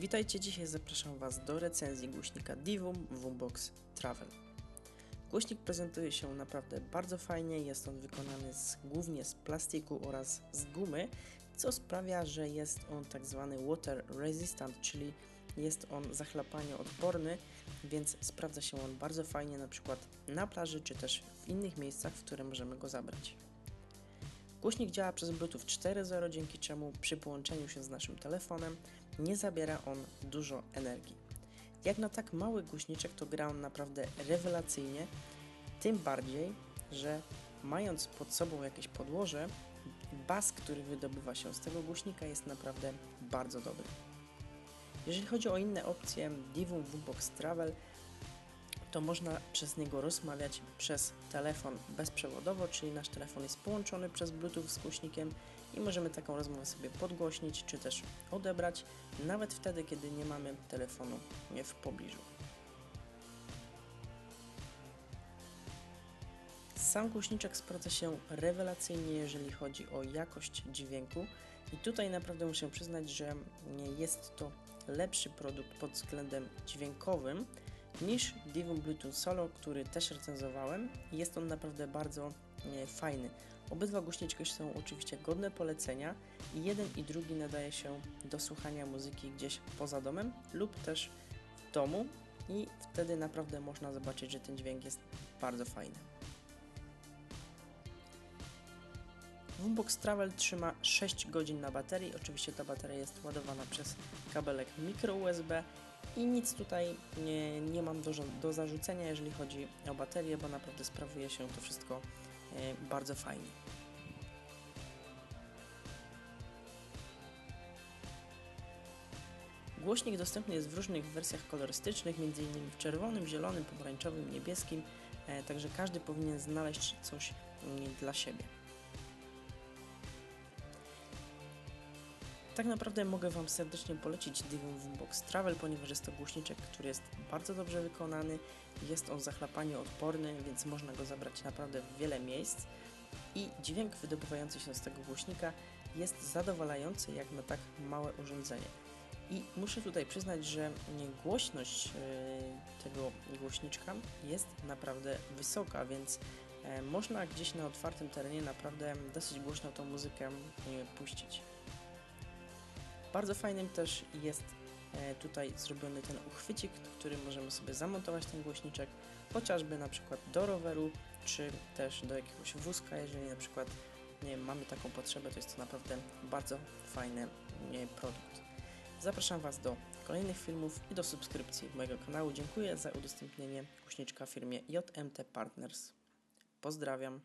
Witajcie, dzisiaj zapraszam Was do recenzji głośnika Divum Wumbox Travel. Głośnik prezentuje się naprawdę bardzo fajnie, jest on wykonany z, głównie z plastiku oraz z gumy, co sprawia, że jest on tak zwany water resistant, czyli jest on zachlapanie odporny, więc sprawdza się on bardzo fajnie na przykład na plaży czy też w innych miejscach, w które możemy go zabrać. Głośnik działa przez Bluetooth 4.0, dzięki czemu przy połączeniu się z naszym telefonem nie zabiera on dużo energii. Jak na tak mały głośniczek to gra on naprawdę rewelacyjnie, tym bardziej, że mając pod sobą jakieś podłoże, bas, który wydobywa się z tego głośnika jest naprawdę bardzo dobry. Jeżeli chodzi o inne opcje, Divum Boombox Travel to można przez niego rozmawiać przez telefon bezprzewodowo, czyli nasz telefon jest połączony przez Bluetooth z głośnikiem i możemy taką rozmowę sobie podgłośnić czy też odebrać, nawet wtedy, kiedy nie mamy telefonu w pobliżu. Sam głośniczek sprawdza się rewelacyjnie, jeżeli chodzi o jakość dźwięku i tutaj naprawdę muszę przyznać, że jest to lepszy produkt pod względem dźwiękowym, niż Divum Bluetooth Solo, który też recenzowałem. Jest on naprawdę bardzo e, fajny. Obydwa głośniczki są oczywiście godne polecenia i jeden i drugi nadaje się do słuchania muzyki gdzieś poza domem lub też w domu i wtedy naprawdę można zobaczyć, że ten dźwięk jest bardzo fajny. Boombox Travel trzyma 6 godzin na baterii. Oczywiście ta bateria jest ładowana przez kabelek mikro USB i nic tutaj nie, nie mam do, do zarzucenia, jeżeli chodzi o baterię, bo naprawdę sprawuje się to wszystko e, bardzo fajnie. Głośnik dostępny jest w różnych wersjach kolorystycznych, m.in. w czerwonym, zielonym, pomarańczowym, niebieskim, e, także każdy powinien znaleźć coś mm, dla siebie. Tak naprawdę mogę Wam serdecznie polecić Divum Box Travel, ponieważ jest to głośniczek, który jest bardzo dobrze wykonany, jest on zachlapanie odporny, więc można go zabrać naprawdę w wiele miejsc i dźwięk wydobywający się z tego głośnika jest zadowalający jak na tak małe urządzenie. I muszę tutaj przyznać, że głośność e, tego głośniczka jest naprawdę wysoka, więc e, można gdzieś na otwartym terenie naprawdę dosyć głośno tą muzykę e, puścić. Bardzo fajnym też jest e, tutaj zrobiony ten uchwycik, który możemy sobie zamontować ten głośniczek, chociażby na przykład do roweru, czy też do jakiegoś wózka, jeżeli na przykład nie mamy taką potrzebę, to jest to naprawdę bardzo fajny produkt. Zapraszam Was do kolejnych filmów i do subskrypcji mojego kanału. Dziękuję za udostępnienie głośniczka firmie JMT Partners. Pozdrawiam.